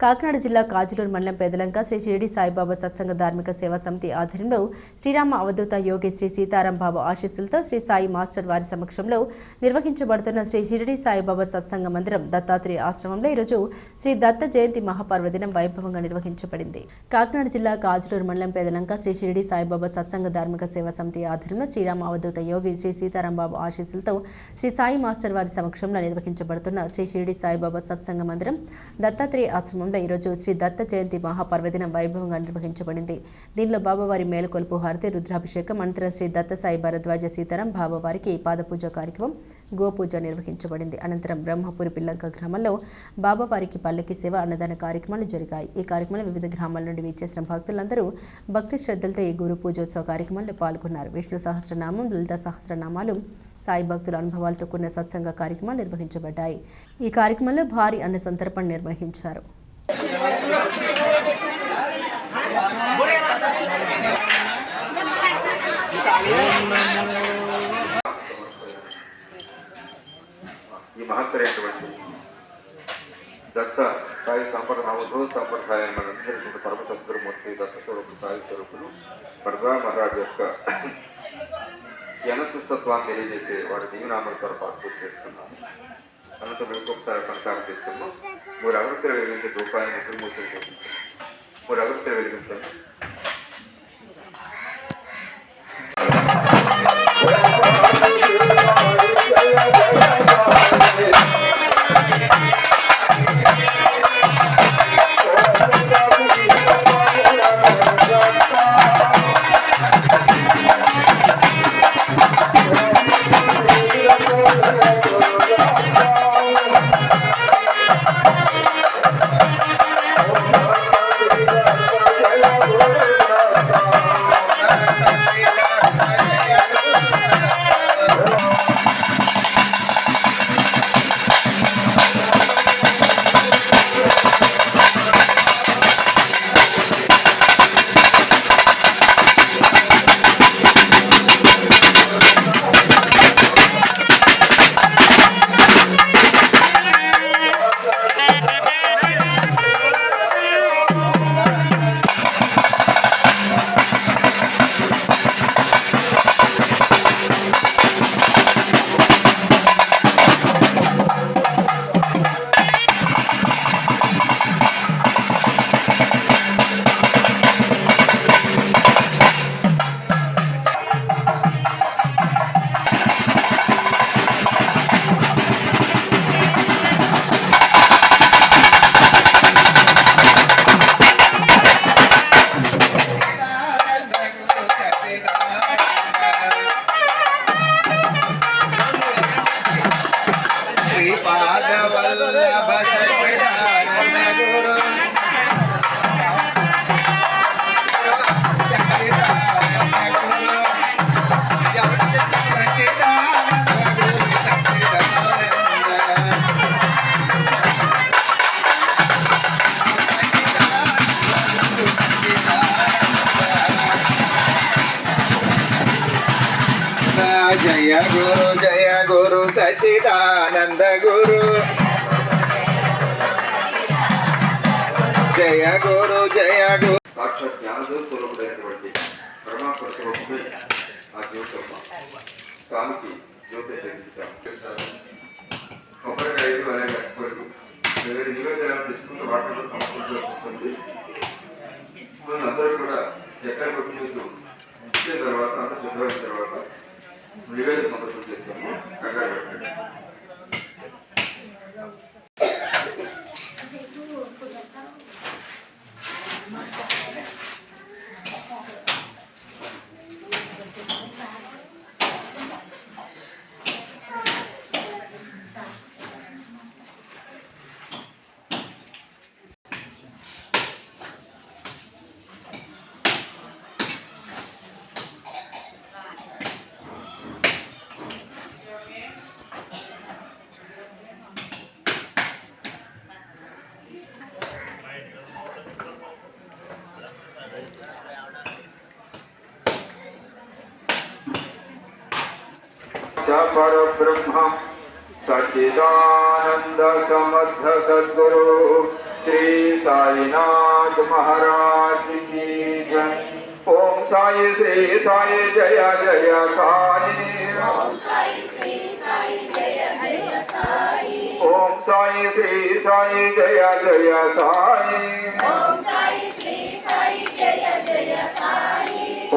కాకినాడ జిల్లా కాజులూరు మండలం పెదలంక శ్రీ షిరిడి సాయిబాబా సత్సంగ ధార్మిక సేవా సమితి ఆధ్వర్యంలో శ్రీరామ అవధూత యోగి శ్రీ సీతారాం బాబా ఆశీస్సులతో శ్రీ సాయి మాస్టర్ వారి సమక్షంలో నిర్వహించబడుతున్న శ్రీ షిరిడి సాయిబాబా సత్సంగ మందిరం దత్తాత్రేయ ఆశ్రమంలో ఈరోజు శ్రీ దత్త జయంతి మహాపర్వదినం వైభవంగా నిర్వహించబడింది. కాకినాడ జిల్లా కాజులూరు మండలం పెదలంక శ్రీ షిరిడి సాయిబాబా సత్సంగ ధార్మిక సేవా సమితి ఆధ్వర్యంలో శ్రీరామ అవధూత యోగి శ్రీ సీతారాం బాబు ఆశీస్సులతో శ్రీ సాయి మాస్టర్ వారి సమక్షంలో నిర్వహించబడుతున్న శ్రీ షిరిడి సాయిబాబా సత్సంగ మందిరం దత్తాత్రేయ ఆశ్రమంలో ఈరోజు శ్రీ దత్త జయంతి మహాపర్వదినం వైభవంగా నిర్వహించబడింది. దీనిలో బాబావారి మేలుకొలుపు హారతి రుద్రాభిషేకం అనంతరం శ్రీ దత్త సాయి భరద్వాజ సీతారాం బాబావారికి పాదపూజ కార్యక్రమం గోపూజ నిర్వహించబడింది. అనంతరం బ్రహ్మపురి పిల్లంక గ్రామంలో బాబావారికి పల్లకి సేవ అన్నదాన కార్యక్రమాలు జరిగాయి. ఈ కార్యక్రమంలో వివిధ గ్రామాల నుండి విచ్చేసిన భక్తులందరూ భక్తి శ్రద్ధలతో ఈ గురు పూజోత్సవ కార్యక్రమంలో పాల్గొన్నారు. విష్ణు సహస్రనామం లలిత సహస్రనామాలు సాయి భక్తుల అనుభవాలతో కూడిన సత్సంగ కార్యక్రమాలు నిర్వహించబడ్డాయి. ఈ కార్యక్రమంలో భారీ అన్న సంతర్పణ నిర్వహించారు. ఈ మహత్తరైనటువంటి దత్త సాయి సంప్రదాయ ఉద్భవ సంప్రదాయం మనందరికీ పరమ సద్గురుమూర్తి దత్త స్వరూపు సాయి స్వరూపులు ప్రజా మహారాజ్ యొక్క జనసుస్తత్వాన్ని తెలియజేసే వారి దీవనామలతో పాటు పూర్తి చేస్తున్నాము. అనంతరం ఇంకొకసారి కొనసాగం ஒரு அகத்திர வெளியிட்டு உட்கார்ந்து திரும்ப ஒரு அகத்திர வெளியிட்டு మూడు జయ గురు జయ గురు సచిదానంద గురు. జయ గురు జయ గురు. సాక్షాత్ జ్ఞానదో స్వరూపుడైనటువంటి పరమాత్మ స్వరూపమే ఆ జ్యోతమ్మ స్వామికి జ్యోతి జరిగించాం కొబ్బరికాయ ఐదు అలాగే కొరకు వేరే తీసుకుంటూ వాటిలో సంస్కృతిలో వస్తుంది అందరూ కూడా చక్కెర కొట్టుకుంటూ ఇచ్చిన తర్వాత అంత శుభ్రమైన తర్వాత నివేదన సమర్పణ చేస్తాము కంగారు परब्रह्म। सच्चिदानन्द समर्थ सद्गुरु, श्री साईनाथ महाराज की जय। ओम साई श्री साई जय जय साई। ओम साई श्री साई जय जय साई।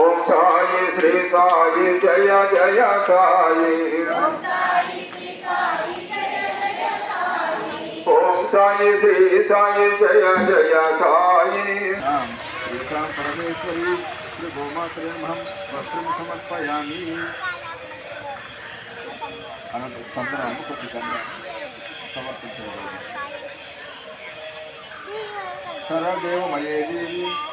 ఓం సాయి శ్రీ సాయి జయ జయ సాయి. ఓం సాయి శ్రీ సాయి జయ జయ సాయి. శ్రీకాం పరమేశ్వరి శ్రీ గోమాత్రేమహం వస్త్రం సమర్పయామి. అనంతరం చంద్రాన్ని కొద్దిగా సమర్పించబడింది సరదేవమయే దేవి.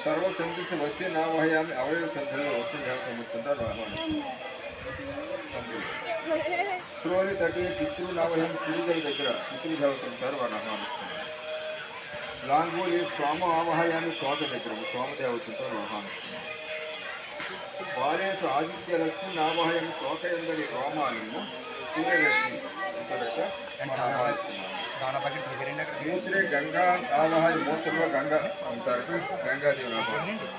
రుద్రాన్ని ఆవాహయామి కొత్త వాళ్ళు ఎంత బాగుండి ఏకాదశి ఉంటారు వాళ్ళు ఆహ్వానిస్తున్నాం సర్వ సంతృష్టి వస్తే ఆవాహయామి అవయవ సంఖ్యలో వస్తు దేవతముతుంటారు ఆహ్వానిస్తున్నాం శ్రోని తటి పితృ నావహం పితృగల దగ్గర పితృ దేవత ఉంటారు వాళ్ళు ఆహ్వానిస్తున్నారు లాంగోలి సోమ ఆవాహయాన్ని తోట దగ్గర సోమదేవత ఉంటారు ఆహ్వానిస్తున్నారు బాలేసు ఆదిత్య లక్ష్మి నావాహయాన్ని తోట ఎందరి రోమాలను సూర్యలక్ష్మి ఉంటారట మనం ఆహ్వానిస్తున్నాము గంగా ఆవాహయ మూత్రంలో గంగ ఉంటారు. గంగాదేవి ఆహ్వానిస్తారు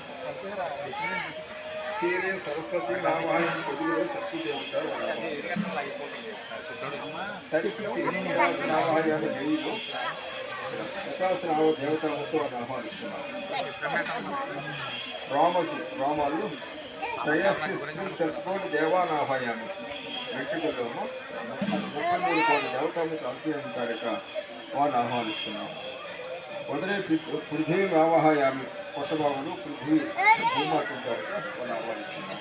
సరస్వతి నామాయం పొదిలో సత్యదేవి ఉంటారు నామాయాన్ని వికాసరావు దేవతలతో ఆహ్వానిస్తున్నారు రామసు రామాలు. శ్రేయస్సు తెలుసుకొని దేవానాహయాన్ని వెంకటలోను ముప్పై మూడు కోట్ల దేవతలకు వారిని పృథ్వీ ఆవాహయామి కొత్తబాబులు పృథ్వీ భూమాత వారిని ఆహ్వానిస్తున్నాం.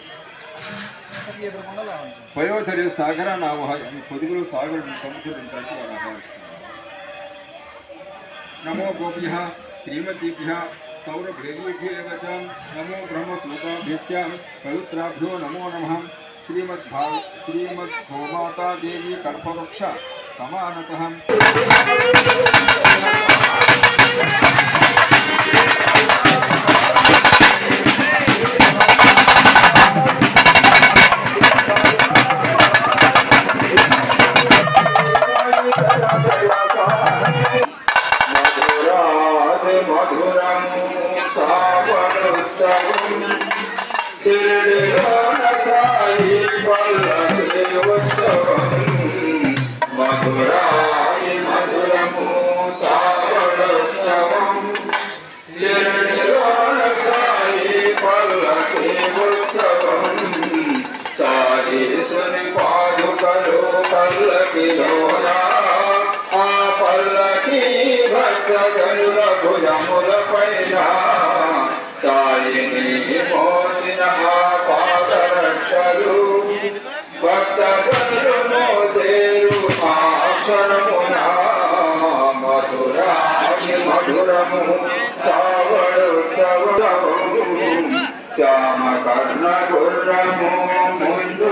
వయోధరి సాగరాన్ని ఆవాహయామి పొదుగులు సాగరుడు సముద్రం ఉంటారట వారిని ఆహ్వానిస్తున్నాం. నమో గోభ్య శ్రీమతిభ్య సౌరభేదీభ్యేవ నమో బ్రహ్మసూతాభ్యశ్చ పవిత్రాభ్యో నమో నమ. श्रीमद् श्रीमद् गोमाता देवी कल्पवृक्ष समानतः। సాయేసుని పాదుకలు పల్లకిలోనా ఆ పల్లకి భక్తగనుల భుజముల పైన సాయిని మోసిన మోసేరు మధురాయి మధురము శ్యామ కర్ణ గుర్రము ముందు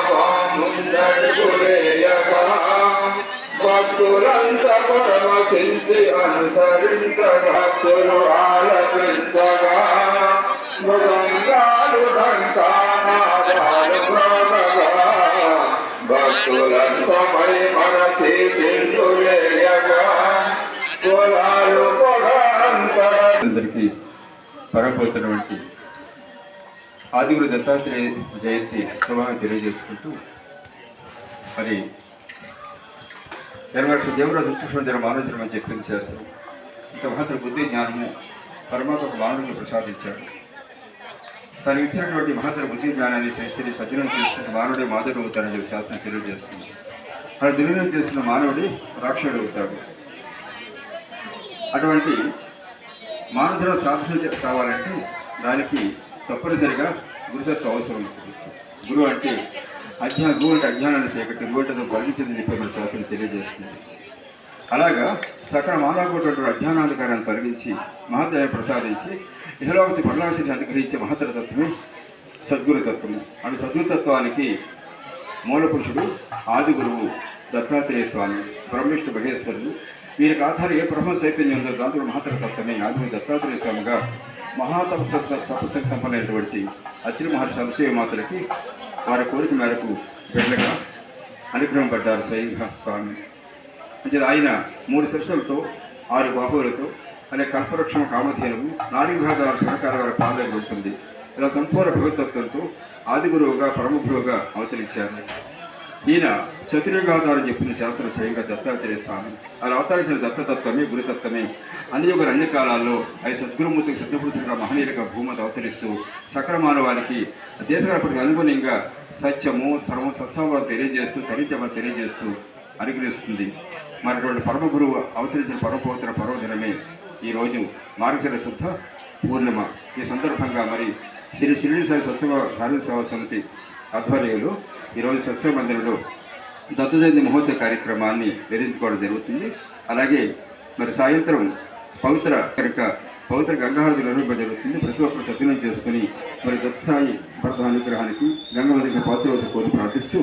పల్లకి భక్తులంత పరమశించి అనుసరించ భక్తులు ఆలపించగా మృదంగాలు డంకానాదాలు మ్రోగగా భక్తులంతమై మనసి కులాలు అందరికీ పరపోతున్నటువంటి ఆదిగురు దత్తాత్రేయ జయంతి ఉత్సవాన్ని తెలియజేసుకుంటూ మరి ఇరవై దేవుడు దేవరాజు సూక్ష్మధర మానవజనం అని చెప్పింది ఇంత మహత్తర బుద్ధి జ్ఞానము పరమాత్మ మానవులకు ప్రసాదించాడు. తను ఇచ్చినటువంటి మహత్తర బుద్ధి జ్ఞానాన్ని శక్తిని సజ్జనం చేసుకుని మానవుడే మాధుడు అవుతాడని చెప్పి శాస్త్రం తెలియజేస్తుంది. అలా దుర్వినియోగం చేసిన మానవుడి రాక్షసుడు అవుతాడు. అటువంటి మానవుల సాధన కావాలంటే దానికి తప్పనిసరిగా గురుతత్వ అవసరం ఉంటుంది. గురువు అంటే అజ్ఞా గురువు అజ్ఞానాన్ని సేకట్టి గురువుతో పరిమితిని చెప్పి మన శాస్త్రం తెలియజేస్తుంది. అలాగా సకల మానవుడు అజ్ఞానాధికారాన్ని తొలగించి మహత్తయ ప్రసాదించి ఇహలోకి పరమాశిని అనుగ్రహించే మహత్తర తత్వమే సద్గురు తత్వము అటు సద్గురుతత్వానికి మూల పురుషుడు ఆది గురువు దత్తాత్రేయ స్వామి బ్రహ్మిష్ఠ మహేశ్వరుడు. వీరికి ఆధారం ఏ బ్రహ్మ చైతన్యం ఉందో దాంతో మహత్తర తత్వమే ఆది దత్తాత్రేయ స్వామిగా మహాతప తపస్సు సంపన్నైనటువంటి అత్రి మహర్షి అనుసూయ మాతలకి వారి కోరిక మేరకు బిడ్డగా అనుగ్రహం పడ్డారు స్వయంగా స్వామి. అంటే ఆయన మూడు శిష్యులతో ఆరు బాహువులతో అనే కల్పవృక్షం కామధేనువు నాలుగు విభాగాల సహకార వారి పాలన ఉంటుంది ఇలా సంపూర్ణ భగవతత్వంతో ఆది గురువుగా పరమ గురువుగా అవతరించారు. ఈయన శత్రుయుగాధారం చెప్పిన శాస్త్రం స్వయంగా దత్తాత్రేయ స్వామి. అలా అవతరించిన దత్తతత్వమే గురుతత్వమే. అన్ని యుగ అన్ని కాలాల్లో ఆయన సద్గురుమూర్తికి సిద్ధపురుషులుగా మహనీయులుగా భూమతి అవతరిస్తూ సకల మానవానికి దేశగడపటికి అనుగుణంగా సత్యము ధర్మం సత్సంవాదం తెలియజేస్తూ చరిత్రమని తెలియజేస్తూ అనుగ్రహిస్తుంది మరి అటువంటి పరమ గురువు అవతరించిన పరమపవిత్ర పర్వదినమే ఈరోజు మార్గశిర శుద్ధ పూర్ణిమ. ఈ సందర్భంగా మరి శ్రీ శిరిడి సాయి సత్సవ ధార్మిక సేవా సమితి ఆధ్వర్యంలో ఈరోజు సత్సవ మందిరంలో దత్త జయంతి మహోత్సవ కార్యక్రమాన్ని నిర్వహించుకోవడం జరుగుతుంది. అలాగే మరి సాయంత్రం పవిత్ర కనుక పవిత్ర గంగాహారతి నిర్వహించడం జరుగుతుంది. ప్రతి ఒక్కరు సద్వినియోగం చేసుకుని మరి దత్త సాయి భరత అనుగ్రహానికి గంగవదికి పాత్రవత కోరి ప్రార్థిస్తూ